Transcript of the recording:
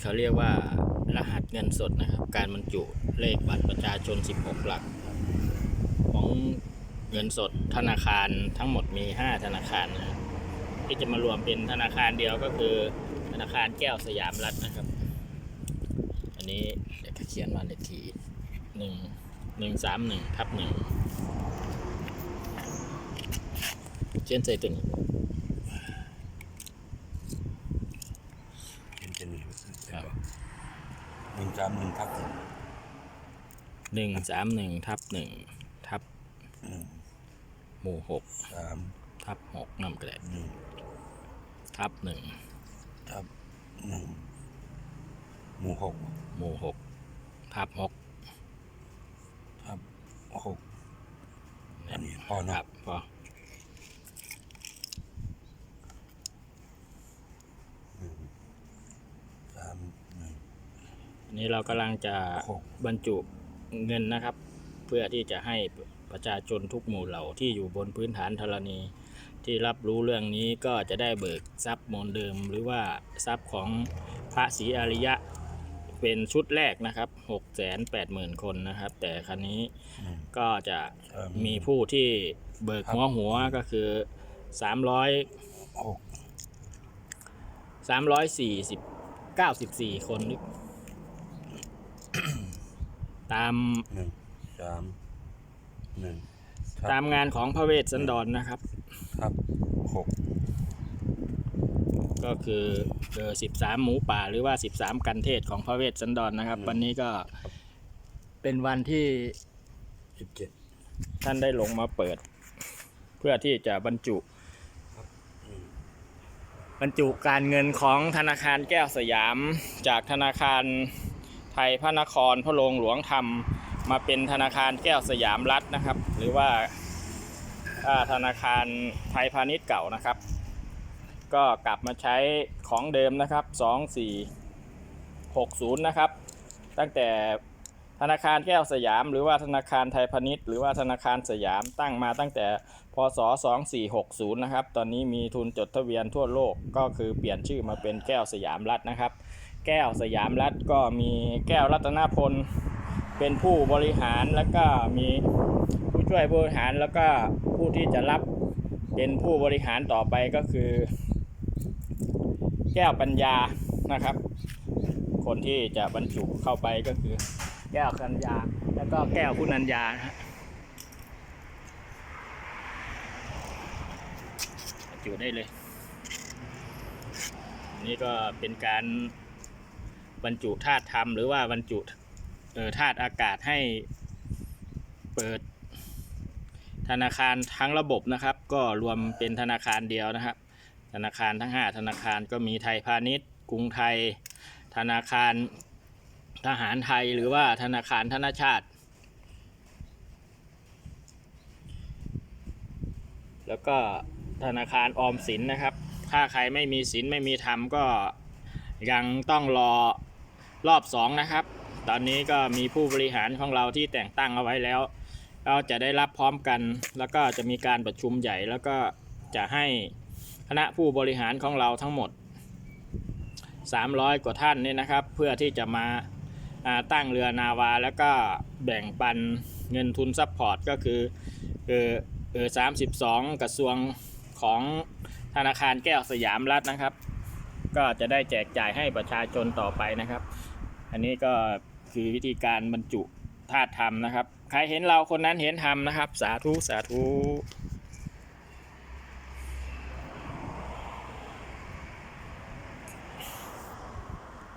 เขาเรียกว่ารหัสเงินสดนะครับ การบรรจุเลขบัตรประชาชน 16 หลัก ของเงินสดธนาคารทั้งหมดมี 5 ธนาคารนะครับที่จะมารวมเป็นธนาคารเดียวก็คือธนาคารแก้วสยามรัฐนะครับ อันนี้เดี๋ยวเขาเขียนมาเลขที่หนึ่งหนึ่งสามหนึ่งทับหนึ่งเช่นใส่ตึงเป็นจะหนึ่งห นึ่งสามหนึ่งทับหนึ่งสามหนึ่งทับหนึ่งทับหนึ่งหมู่หกสามทับหกนำกระดาษหนึ่งทับหนึ่งทับหนึ่งหมู่หกหมู่หกทับหกทับหกอันนี้พ่อคนะรับพอ สามหนึ่ง อั นี้เรากำลังจะบรรจุเงินนะครับ เพื่อที่จะให้ประชาชนทุกหมู่เหล่าที่อยู่บนพื้นฐานธรณี ที่รับรู้เรื่องนี้ก็จะได้เบิกทรัพย์มนเดิม หรือว่าทรัพย์ของพระศรีอริยะเป็นชุดแรกนะครับ6 8 0 0 0 0 คนนะครับ แต่ครั้นี้ก็จะมีผู้ที่เบิกหัวหัวก็คือ 300หก340 94 คน ตามหนึ่งสามหนึ่งทับตามงานของพระเวสสันดรนะครับทับหกก็คือเออ13หมูป่าหรือว่า13กันเทศของพระเวสสันดรนะครับ วันนี้ก็เป็นวันที่สิบเจ็ดท่านได้ลงมาเปิด เพื่อที่จะบรรจุ บรรจุการเงินของธนาคารแก้วสยามจากธนาคาร ไทยพระนครพระโรงหลวงธรรมาเป็นธนาคารแก้วสยามรัฐนะครับ หรือว่าอ่าธนาคารไทยพาณิชย์เก่านะครับ ก็กลับมาใช้ของเดิมนะครับ 2460 นะครับ ตั้งแต่ธนาคารแก้วสยาม หรือว่าธนาคารไทยพาณิชย์หรือว่าธนาคารสยามตั้งมาตั้งแต่พศ 2460 นะครับ ตอนนี้มีทุนจดทะเบียนทั่วโลกก็คือเปลี่ยนชื่อมาเป็นแก้วสยามรัฐนะครับ แก้วสยามรัฐก็มีแก้วรัตนพล เป็นผู้บริหารแล้วก็มีผู้ช่วยบริหารแล้วก็ผู้ที่จะรับเป็นผู้บริหารต่อไปก็คือ แก้วปัญญานะครับ คนที่จะบรรจุเข้าไปก็คือ แก้วกัญญา แล้วก็แก้วคุณัญญานะจุได้เลย นี่ก็เป็นการ บรรจุธาตุธรรมหรือว่าบรรจุธาตุอากาศให้เปิดธนาคารทั้งระบบนะครับ ก็รวมเป็นธนาคารเดียวนะครับ ธนาคารทั้ง 5 ธนาคารก็มีไทยพาณิชย์ กรุงไทย ธนาคารทหารไทยหรือว่าธนาคารธนชาติ แล้วก็ธนาคารออมสินนะครับ ถ้าใครไม่มีสินไม่มีธรรมก็ยังต้องรอ รอบสองนะครับ ตอนนี้ก็มีผู้บริหารของเราที่แต่งตั้งเอาไว้แล้ว เราจะได้รับพร้อมกัน แล้วก็จะมีการประชุมใหญ่แล้วก็จะให้คณะผู้บริหารของเราทั้งหมด 300 กว่าท่านเนี่ยนะครับ เพื่อที่จะมาาตั้งเรือนาวา แล้วก็แบ่งปันเงินทุนซัพพอร์ตก็คือเออเออ32กระทรวงของธนาคารแก้วสยามรัฐนะครับ ก็จะได้แจกจ่ายให้ประชาชนต่อไปนะครับ อันนี้ก็คือวิธีการบรรจุธาตุธรรมนะครับ ใครเห็นเราคนนั้นเห็นธรรมนะครับ สาธุ สาธุ